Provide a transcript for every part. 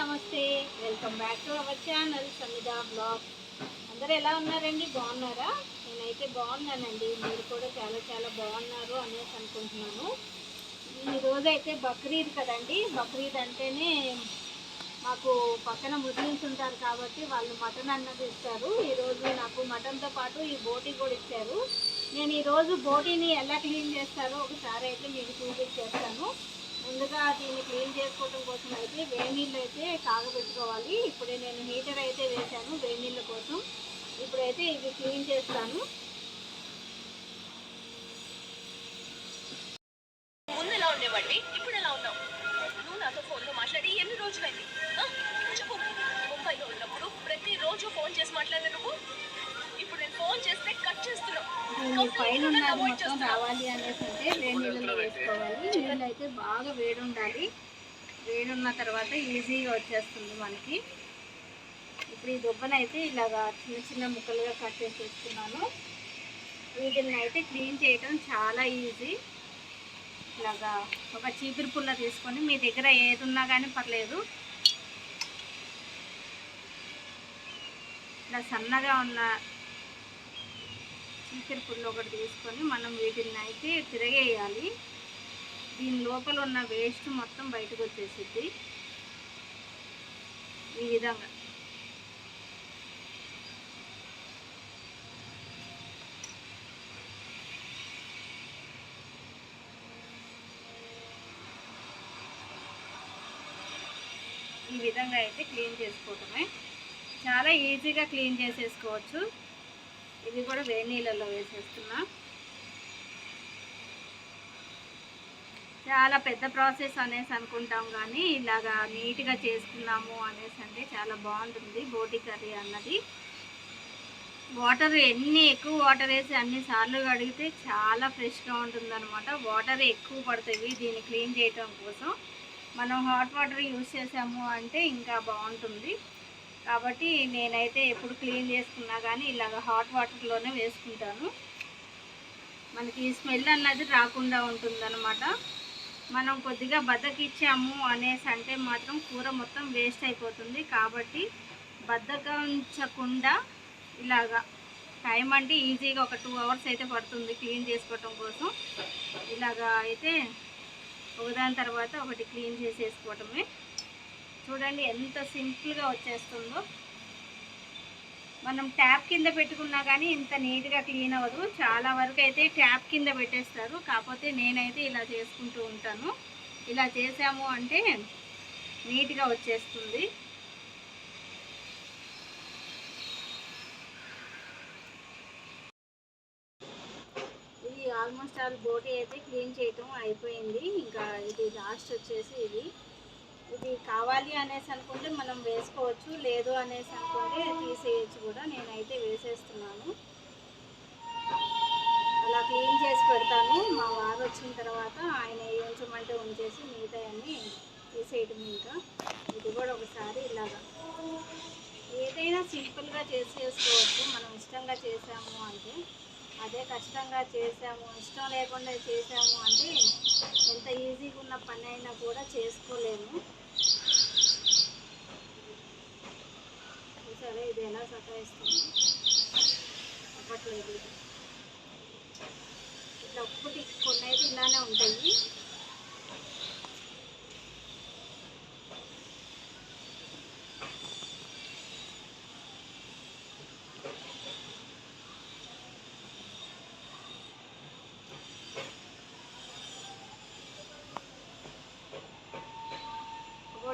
నమస్తే. Welcome back to our channel Samida blog అందరూ ఎలా ఉన్నారండి? బాగున్నారా? నేనైతే బాగున్నానండి. మీరు కూడా చాలా చాలా బాగున్నారు అనేసి అనుకుంటున్నాను. ఈ అయితే బక్రీద్ కదండి. బక్రీద్ అంటేనే మాకు పక్కన ముస్లిమ్స్ ఉంటారు కాబట్టి వాళ్ళు మటన్ అన్నది ఇస్తారు. ఈరోజు నాకు మటన్తో పాటు ఈ బోటీ కూడా ఇచ్చారు. నేను ఈరోజు బోటీని ఎలా క్లీన్ చేస్తారో ఒకసారి అయితే మీకు చూపించేస్తాను. ముందుగా దీన్ని క్లీన్ చేసుకోవడం కోసం అయితే వేడి నీళ్ళు అయితే కాగబెట్టుకోవాలి. ఇప్పుడే నేను హీటర్ అయితే వేశాను వేడి నీళ్ళ కోసం. ఇప్పుడైతే ఇది క్లీన్ చేస్తాను. ముందు ఎలా ఉండేవాడివి ఇప్పుడు ఎలా ఉన్నావు? నువ్వు నాతో ఫోన్లో మాట్లాడి ఎన్ని రోజులైంది? పైన ఉన్నది మొత్తం రావాలి అనేసి అంటే వేడి నీళ్ళలో వేసుకోవాలి. నీళ్ళు అయితే బాగా వేడి ఉండాలి. వేడి ఉన్న తర్వాత ఈజీగా వచ్చేస్తుంది మనకి. ఇప్పుడు ఈ దుబ్బను అయితే ఇలాగా చిన్న చిన్న ముక్కలుగా కట్ చేసేసుకున్నాను వీటిని అయితే క్లీన్ చేయటం చాలా ఈజీ. ఇలాగా ఒక చీపురు పుల్ల తీసుకొని మీ దగ్గర ఏది ఉన్నా కానీ పర్లేదు. ఇలా సన్నగా ఉన్న చికెన్ పుల్లు ఒకటి తీసుకొని మనం వీటిని అయితే తిరగేయాలి. దీని లోపల ఉన్న వేస్ట్ మొత్తం బయటకు వచ్చేసిద్ది. ఈ విధంగా. ఈ విధంగా అయితే క్లీన్ చేసుకోవటమే. చాలా ఈజీగా క్లీన్ చేసేసుకోవచ్చు. ఇది కూడా వేడి నీళ్ళల్లో వేసేస్తున్నా. చాలా పెద్ద ప్రాసెస్ అనేసి అనుకుంటాం కానీ ఇలాగా నీట్గా చేసుకున్నాము అనేసి అంటే చాలా బాగుంటుంది బోటి కర్రీ అన్నది. వాటర్ ఎన్ని ఎక్కువ వాటర్ వేసి అన్ని సార్లు కడిగితే చాలా ఫ్రెష్గా ఉంటుందన్నమాట. వాటర్ ఎక్కువ పడుతుంది దీన్ని క్లీన్ చేయటం కోసం. మనం హాట్ వాటర్ యూస్ చేసాము అంటే ఇంకా బాగుంటుంది. కాబట్టి నేనైతే ఎప్పుడు క్లీన్ చేసుకున్నా కానీ ఇలాగ హాట్ వాటర్లోనే వేసుకుంటాను. మనకి స్మెల్ అన్నది రాకుండా ఉంటుందన్నమాట. మనం కొద్దిగా బద్దకిచ్చాము అనేసి అంటే మాత్రం కూర మొత్తం వేస్ట్ అయిపోతుంది. కాబట్టి బద్దకించకుండా ఇలాగా టైం అంటే ఈజీగా ఒక టూ అవర్స్ అయితే పడుతుంది క్లీన్ చేసుకోవటం కోసం. ఇలాగా అయితే ఒకదాని తర్వాత ఒకటి క్లీన్ చేసేసుకోవటమే. చూడండి ఎంత సింపుల్గా వచ్చేస్తుందో. మనం ట్యాప్ కింద పెట్టుకున్నా కానీ ఇంత నీట్గా క్లీన్ అవ్వదు. చాలా వరకు అయితే ట్యాప్ కింద పెట్టేస్తారు. కాకపోతే నేనైతే ఇలా చేసుకుంటూ ఉంటాను. ఇలా చేసాము అంటే నీట్గా వచ్చేస్తుంది. ఇది ఆల్మోస్ట్ ఆల్ బోటీ అయితే క్లీన్ చేయటం అయిపోయింది. ఇంకా ఇది లాస్ట్ వచ్చేసి ఇది. ఇది కావాలి అనేసి అనుకుంటే మనం వేసుకోవచ్చు లేదు అనేసి అనుకుంటే తీసేయచ్చు కూడా. నేనైతే వేసేస్తున్నాను. అలా క్లీన్ చేసి పెడతాను. మా వారు వచ్చిన తర్వాత ఆయన ఉంచమంటే ఉంచేసి మిగతా అన్నీ తీసేయటం ఇంకా. ఇది కూడా ఒకసారి ఇలాగా. ఏదైనా సింపుల్గా చేసేసుకోవచ్చు. మనం ఇష్టంగా చేసాము అంటే అదే కష్టంగా చేసాము ఇష్టం లేకుండా చేసాము అంటే ఎంత ఈజీగా ఉన్న పని అయినా కూడా చేసుకోలేము. సరే ఇది ఎలా సతాయిస్తుంది అప్పట్లేదు ఇట్లా ఒక్కటి కొన్ని అయితే ఇలానే ఉంటాయి.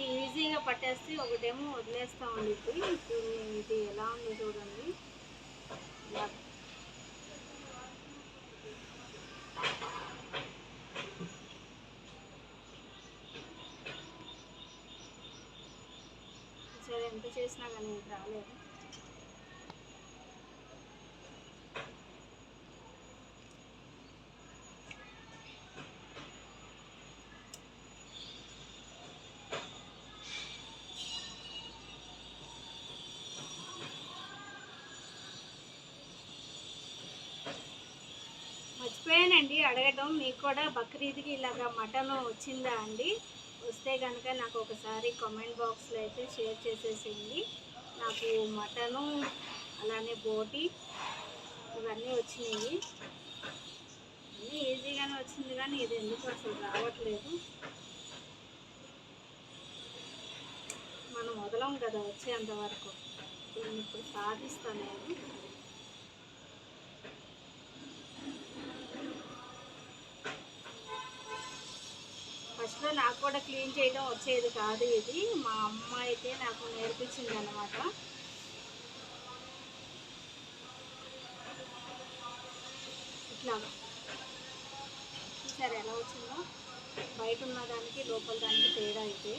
ఒకటి ఈజీగా పట్టేస్తే ఒకటేమో వదిలేస్తూ ఉండిద్ది ఇప్పుడు ఇది ఎలా ఉంది చూడండి. సరే ఎంత చేసినా కానీ రాలేదు. మర్చిపోయానండి అడగటం మీకు కూడా బక్రీద్కి ఇలాగా మటన్ వచ్చిందా అండి? వస్తే కనుక నాకు ఒకసారి కామెంట్ బాక్స్లో అయితే షేర్ చేసేసింది నాకు మటను అలానే బోటి ఇవన్నీ వచ్చినాయి. అన్నీ ఈజీగానే వచ్చింది కానీ ఇది ఎందుకు అసలు రావట్లేదు? మనం వదలం కదా వచ్చేంత వరకు. దీన్ని ఇప్పుడు సాధిస్తాను. నేను ఫస్ట్లో నాకు కూడా క్లీన్ చేయడం వచ్చేది కాదు ఇది. మా అమ్మ అయితే నాకు నేర్పించింది అనమాట ఇట్లాగా చూసారు ఎలా వచ్చిందో? బయట ఉన్న దానికి లోపల దానికి తేడా అయితే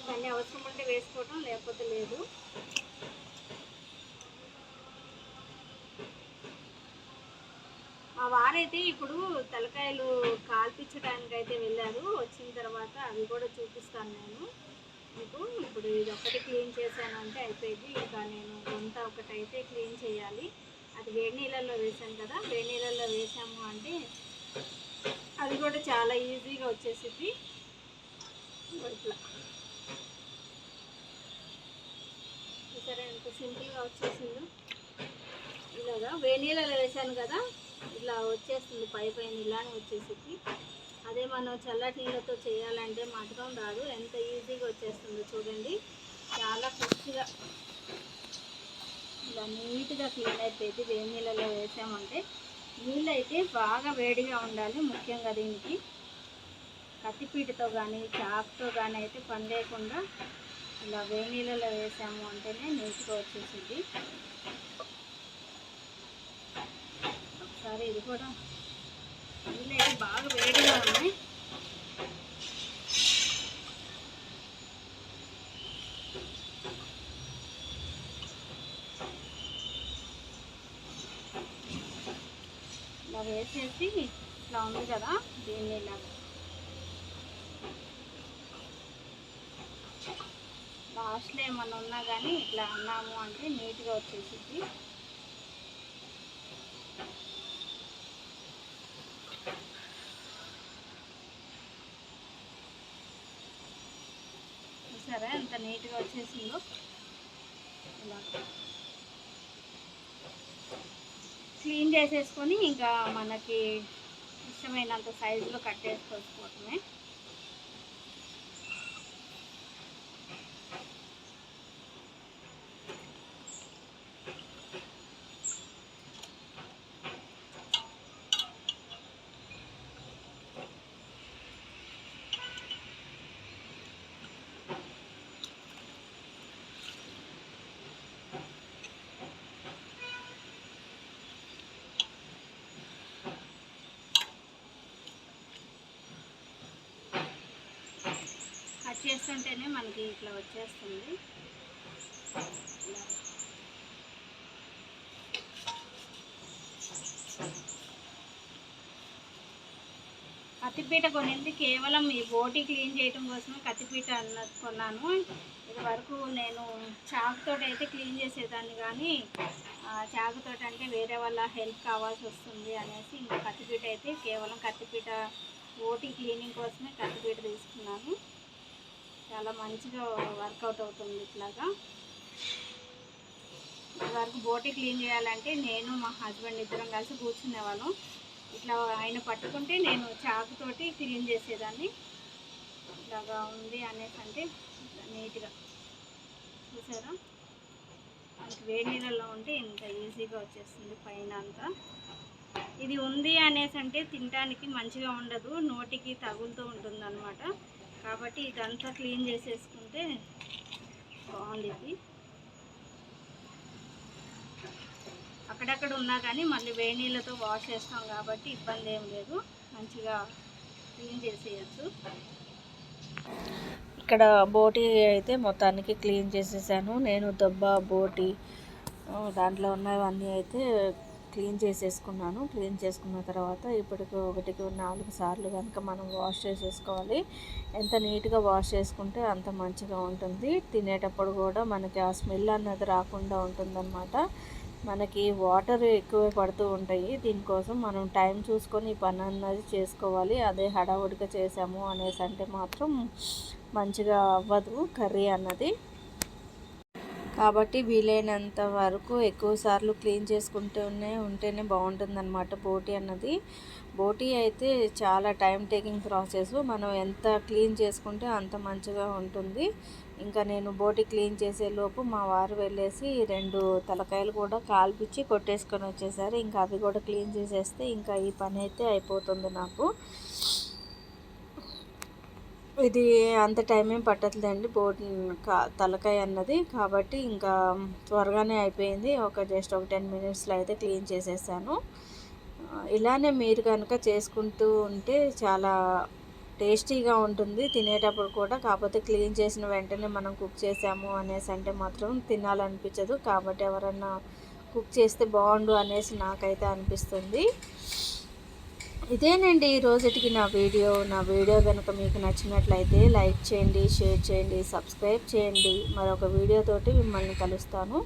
దాన్ని అవసరం ఉంటే వేసుకోవటం లేకపోతే లేదు. మా వారైతే ఇప్పుడు తలకాయలు కాల్పించడానికి అయితే వెళ్ళారు. వచ్చిన తర్వాత అవి కూడా చూపిస్తాను నేను. మీకు ఇప్పుడు ఇది ఒకటి క్లీన్ చేశాను అంటే అయిపోయింది. ఇంకా నేను గుంత ఒకటైతే క్లీన్ చేయాలి. అది వేడి నీళ్ళల్లో వేసాను కదా వేడి నీళ్ళల్లో వేసాము అంటే అది కూడా చాలా ఈజీగా వచ్చేసింది ఇట్లా. సరే ఎంత సింపుల్గా వచ్చేసిందో. ఇలాగా వేడి నీళ్ళలో వేసాను కదా ఇలా వచ్చేస్తుంది పై పైన ఇలానే వచ్చేసి అదే మనం చల్లటి నీళ్ళతో చేయాలంటే మాత్రం రాదు ఎంత ఈజీగా వచ్చేస్తుందో చూడండి. చాలా ఫ్రెష్గా ఇలా నీట్గా క్లీన్ అయిపోయింది. వేడి నీళ్ళలో వేసామంటే నీళ్ళు అయితే బాగా వేడిగా ఉండాలి ముఖ్యంగా దీనికి. కత్తిపీటతో కానీ చాక్తో కానీ అయితే పని లేకుండా ఇలా వేడి నీళ్ళలో వేసాము అంటేనే నీట్గా వచ్చేసింది. ఒకసారి ఇది కూడా. నీళ్ళు బాగా వేడిగా ఉన్నాయి ఇలా వేసేసి ఇట్లా ఉంది కదా దీన్ని ఇలా లాస్ట్లో ఏమన్నా ఉన్నా కానీ ఇట్లా అన్నాము అంటే నీట్గా వచ్చేసింది చూసారా ఎంత నీట్గా వచ్చేసిందో. ఇలా. క్లీన్ చేసేసుకొని ఇంకా మనకి ఇష్టమైనంత సైజులో కట్టేసుకోవటమే కట్ చేస్తుంటేనే మనకి ఇట్లా వచ్చేస్తుంది. కత్తిపీట కొనింది కేవలం ఈ బోటి క్లీన్ చేయడం కోసమే కత్తిపీట అన్న కొన్నాను. ఇది వరకు నేను చాకుతోటి అయితే క్లీన్ చేసేదాన్ని కానీ చాకుతో చాకుతోటి అంటే వేరే వాళ్ళ హెల్ప్ కావాల్సి వస్తుంది అనేసి ఇంకా కత్తిపీట అయితే కేవలం కత్తిపీట ఓటీ క్లీనింగ్ కోసమే కత్తిపీట తీసుకున్నాను. చాలా మంచిగా వర్కౌట్ అవుతుంది ఇట్లాగా. వరకు బోటి క్లీన్ చేయాలంటే నేను మా హస్బెండ్ ఇద్దరం కలిసి కూర్చునేవాళ్ళం. ఇట్లా ఆయన పట్టుకుంటే నేను చాకుతోటి క్లీన్ చేసేదాన్ని. ఇలాగా ఉంది అనేసి అంటే ఇట్లా నీట్గా. చూసారా? మనకి వేడి నీళ్ళలో ఉంటే ఇంత ఈజీగా వచ్చేస్తుంది పైన అంతా. ఇది ఉంది అనేసి అంటే తినడానికి మంచిగా ఉండదు. నోటికి తగులుతూ ఉంటుంది అనమాట కాబట్టి ఇదంతా క్లీన్ చేసేసుకుంటే బాగుండిద్ది అక్కడక్కడ ఉన్నా కానీ మళ్ళీ వేడి నీళ్ళతో వాష్ చేస్తాం కాబట్టి ఇబ్బంది ఏం లేదు. మంచిగా క్లీన్ చేసేయచ్చు. ఇక్కడ బోటి అయితే మొత్తానికి క్లీన్ చేసేసాను. నేను దెబ్బ బోటి దాంట్లో ఉన్నవన్నీ అయితే క్లీన్ చేసేసుకున్నాను. క్లీన్ చేసుకున్న తర్వాత ఇప్పటికి ఒకటికి నాలుగు సార్లు కనుక మనం వాష్ చేసేసుకోవాలి. ఎంత నీట్గా వాష్ చేసుకుంటే అంత మంచిగా ఉంటుంది. తినేటప్పుడు కూడా మనకి ఆ స్మెల్ అన్నది రాకుండా ఉంటుందన్నమాట. మనకి వాటర్ ఎక్కువ పడుతూ ఉంటాయి. దీనికోసం మనం టైం చూసుకొని ఈ పని అన్నది చేసుకోవాలి. అదే హడావుడిగా చేసాము అనేసి అంటే మాత్రం మంచిగా అవ్వదు కర్రీ అన్నది. కాబట్టి వీలైనంత వరకు ఎక్కువ సార్లు క్లీన్ చేసుకుంటూనే ఉంటేనే బాగుంటుందన్నమాట బోటి అన్నది. బోటి అయితే చాలా టైం టేకింగ్ ప్రాసెస్. మనం ఎంత క్లీన్ చేసుకుంటే అంత మంచిగా ఉంటుంది. ఇంకా నేను బోటి క్లీన్ చేసే లోపు మా వారు వెళ్ళేసి రెండు తలకాయలు కూడా కాల్పిచ్చి కొట్టేసుకొని వచ్చేసారు. ఇంకా అవి కూడా క్లీన్ చేసేస్తే ఇంకా ఈ పని అయితే అయిపోతుంది నాకు. ఇది అంత టైం ఏం పట్టట్లేదండి. బోట్ తలకాయ అన్నది. కాబట్టి ఇంకా త్వరగానే అయిపోయింది. ఒక జస్ట్ ఒక టెన్ మినిట్స్లో అయితే క్లీన్ చేసేసాను. ఇలానే మీరు కనుక చేసుకుంటూ ఉంటే చాలా టేస్టీగా ఉంటుంది. తినేటప్పుడు కూడా కాకపోతే క్లీన్ చేసిన వెంటనే మనం కుక్ చేసాము అనేసి అంటే మాత్రం తినాలనిపించదు. కాబట్టి ఎవరన్నా కుక్ చేస్తే బాగుండు అనేసి నాకైతే అనిపిస్తుంది. ఇదేనండి ఈ రోజుటికి నా వీడియో. నా వీడియో కనుక మీకు నచ్చినట్లయితే లైక్ చేయండి షేర్ చేయండి సబ్స్క్రైబ్ చేయండి. మరొక వీడియోతోటి మిమ్మల్ని కలుస్తాను.